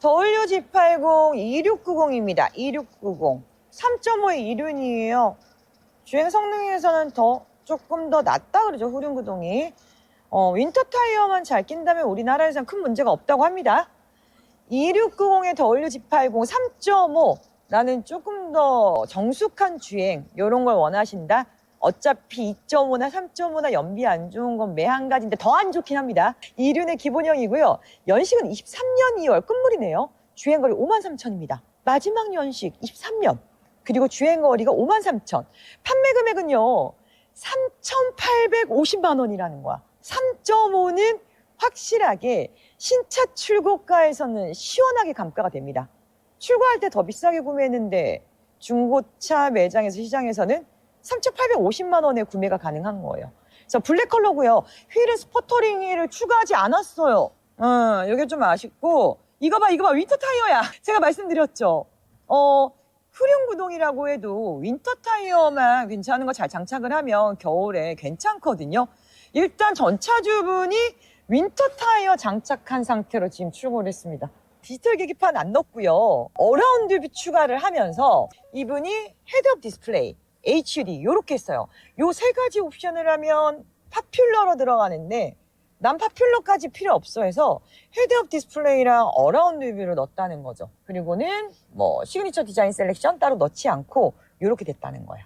더올류 G80 2690입니다. 2690. 3.5의 이륜이에요. 주행 성능에서는 더 조금 더 낫다 그러죠. 후륜 구동이. 어, 윈터 타이어만 잘 낀다면 우리나라에선 큰 문제가 없다고 합니다. 2690의 더올류 G80 3.5 나는 조금 더 정숙한 주행 이런 걸 원하신다. 어차피 2.5나 3.5나 연비 안 좋은 건 매 한 가지인데 더 안 좋긴 합니다. 이륜의 기본형이고요. 연식은 23년 2월 끝물이네요. 주행거리 5만 3천입니다. 마지막 연식 23년. 그리고 주행거리가 5만 3천. 판매 금액은요. 3,850만 원이라는 거야. 3.5는 확실하게 신차 출고가에서는 시원하게 감가가 됩니다. 출고할 때 더 비싸게 구매했는데 중고차 매장에서 시장에서는 3,850만 원에 구매가 가능한 거예요. 그래서 블랙 컬러고요. 휠에 스포터링 휠을 추가하지 않았어요. 어, 이게 좀 아쉽고 이거 봐, 이거 봐, 윈터 타이어야. 제가 말씀드렸죠. 어, 후륜 구동이라고 해도 윈터 타이어만 괜찮은 거 잘 장착을 하면 겨울에 괜찮거든요. 일단 전차주분이 윈터 타이어 장착한 상태로 지금 출고를 했습니다. 디지털 계기판 안 넣었고요. 어라운드 뷰 추가를 하면서 이분이 헤드업 디스플레이, HUD 이렇게 했어요. 요 세 가지 옵션을 하면 파퓰러로 들어가는데 난 파퓰러까지 필요 없어 해서 헤드업 디스플레이랑 어라운드 뷰를 넣었다는 거죠. 그리고는 뭐 시그니처 디자인 셀렉션 따로 넣지 않고 이렇게 됐다는 거예요.